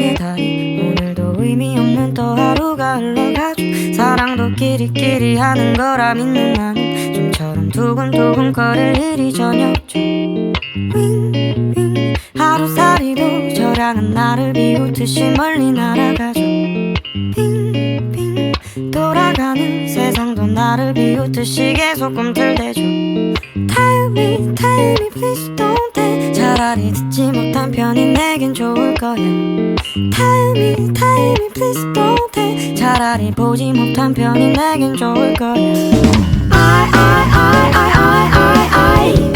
나의 다리 오늘도 의미 없는 또 하루가 흘러가죠. 사랑도 끼리끼리 하는 거라 믿는 나는 좀처럼 두근두근 거릴 일이 저녁죠. 윙윙. 하루살이도 저량은 나를 비웃듯이 멀리 날아가죠. 빙빙. 돌아가는 세상도 나를 비웃듯이 계속 꿈틀대죠. Tell me, tell me, please don't 차라리 듣지 못한 편이 내겐 좋을 거야 Tell me, tell me, please don't tell 차라리 보지 못한 편이 내겐 좋을 거야 I, I, I, I, I, I, I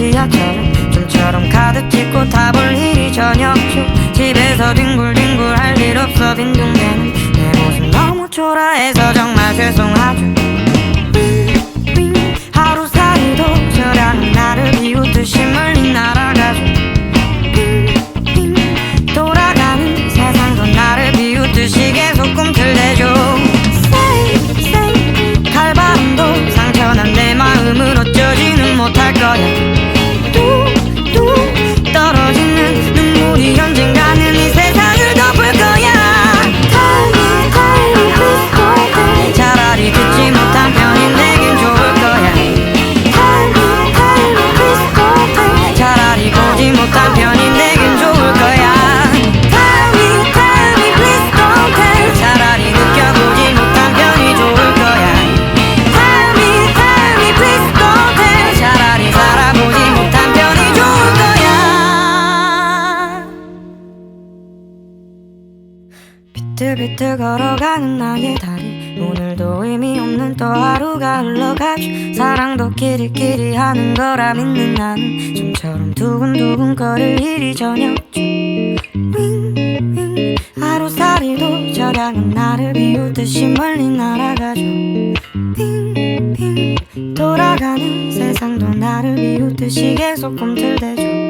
지하철 타볼 일이 전혀 없죠 집에서 뒹굴뒹굴 할 일 없어. 빈둥대는 내 모습 너무 초라해서 정말 죄송하죠 비틀비틀 걸어가는 나의 다리. 오늘도 의미 없는 또 하루가 흘러가죠. 사랑도 끼리끼리 하는 거라 믿는 나는 좀처럼 두근두근 거릴 일이 전혀 없죠. 하루살이도 저량은 나를 비웃듯이 멀리 날아가죠. 빙빙. 돌아가는 세상도 나를 비웃듯이 계속 꿈틀대죠